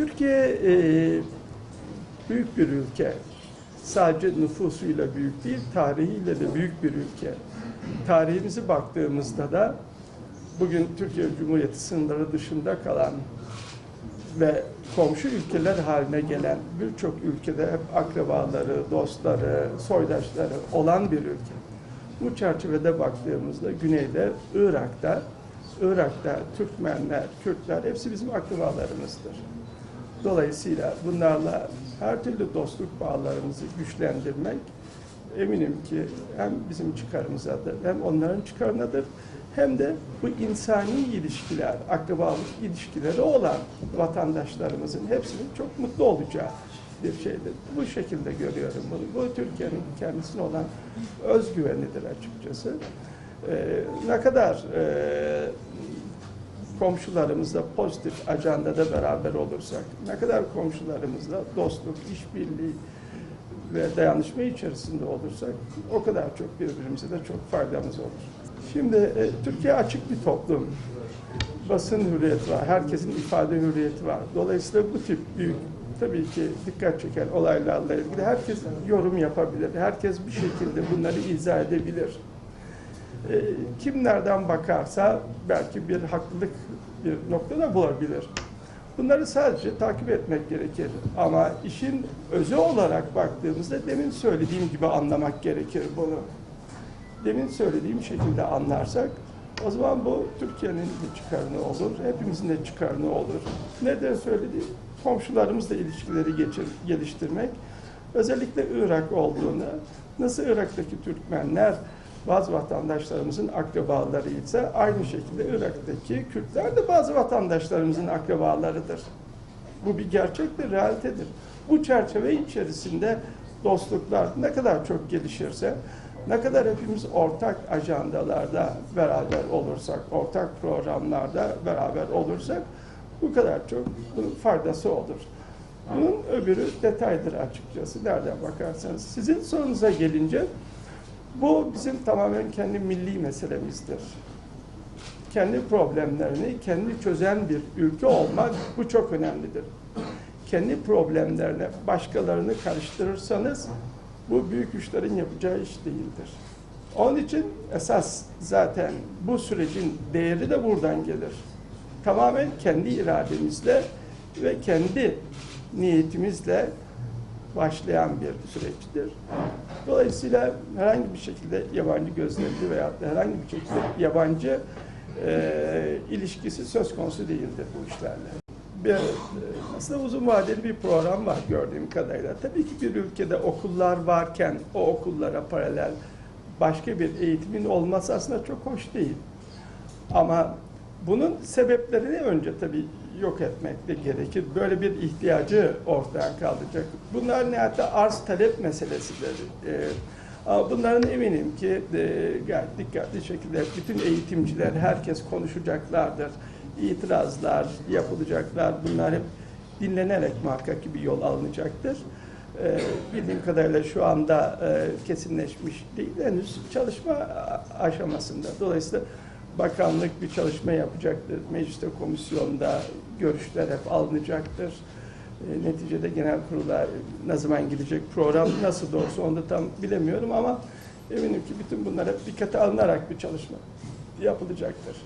Türkiye e, büyük bir ülke. Sadece nüfusuyla büyük değil, tarihiyle de büyük bir ülke. Tarihimizi baktığımızda da bugün Türkiye Cumhuriyeti sınırları dışında kalan ve komşu ülkeler haline gelen birçok ülkede hep akrabaları, dostları, soydaşları olan bir ülke. Bu çerçevede baktığımızda güneyde Irak'ta, Irak'ta Türkmenler, Kürtler hepsi bizim akrabalarımızdır. Dolayısıyla bunlarla her türlü dostluk bağlarımızı güçlendirmek eminim ki hem bizim çıkarımızadır hem onların çıkarınadır hem de bu insani ilişkiler, akrabalık ilişkileri olan vatandaşlarımızın hepsinin çok mutlu olacağı bir şeydir. Bu şekilde görüyorum bunu. Bu Türkiye'nin kendisine olan özgüvenidir açıkçası. Ee, ne kadar e, komşularımızla pozitif ajandada beraber olursak, ne kadar komşularımızla dostluk, işbirliği ve dayanışma içerisinde olursak o kadar çok birbirimize de çok faydamız olur. Şimdi e, Türkiye açık bir toplum. Basın hürriyeti var, herkesin ifade hürriyeti var. Dolayısıyla bu tip büyük, tabii ki dikkat çeken olaylarla ilgili herkes yorum yapabilir. Herkes bir şekilde bunları izah edebilir. E, kim nereden bakarsa belki bir haklılık bir noktada bulabilir. Bunları sadece takip etmek gerekir. Ama işin özü olarak baktığımızda demin söylediğim gibi anlamak gerekir bunu. Demin söylediğim şekilde anlarsak o zaman bu Türkiye'nin de çıkarını olur, hepimizin de çıkarını olur. Ne de söylediğim komşularımızla ilişkileri geçir, geliştirmek, özellikle Irak olduğunu, nasıl Irak'taki Türkmenler bazı vatandaşlarımızın akrabaları ise aynı şekilde Irak'taki Kürtler de bazı vatandaşlarımızın akrabalarıdır. Bu bir gerçektir, realitedir. Bu çerçeve içerisinde dostluklar ne kadar çok gelişirse, ne kadar hepimiz ortak ajandalarda beraber olursak, ortak programlarda beraber olursak bu kadar çok bunun faydası olur. Bunun öbürü detaydır açıkçası. Nereden bakarsanız. Sizin sorunuza gelince bu bizim tamamen kendi milli meselemizdir. Kendi problemlerini kendi çözen bir ülke olmak bu çok önemlidir. Kendi problemlerine başkalarını karıştırırsanız bu büyük güçlerin yapacağı iş değildir. Onun için esas zaten bu sürecin değeri de buradan gelir. Tamamen kendi irademizle ve kendi niyetimizle başlayan bir süreçtir. Dolayısıyla herhangi bir şekilde yabancı gözlemci veya herhangi bir şekilde yabancı e, ilişkisi söz konusu değildir bu işlerle. Bir, e, aslında uzun vadeli bir program var gördüğüm kadarıyla. Tabii ki bir ülkede okullar varken o okullara paralel başka bir eğitimin olması aslında çok hoş değil. Ama bunun sebeplerini önce tabii yok etmek de gerekir. Böyle bir ihtiyacı ortaya kalacak. Bunlar nihayetle arz talep meselesidir. Ee, bunların eminim ki e, gayet dikkatli şekilde bütün eğitimciler, herkes konuşacaklardır. İtirazlar yapılacaklar. Bunlar hep dinlenerek muhakkak ki bir yol alınacaktır. Ee, bildiğim kadarıyla şu anda e, kesinleşmiş değil. Henüz çalışma aşamasında. Dolayısıyla bakanlık bir çalışma yapacaktır. Mecliste, komisyonda görüşler hep alınacaktır. E, neticede genel kurula ne zaman gidecek program nasıl doğrusu onu da tam bilemiyorum ama eminim ki bütün bunlar hep dikkate alınarak bir çalışma yapılacaktır.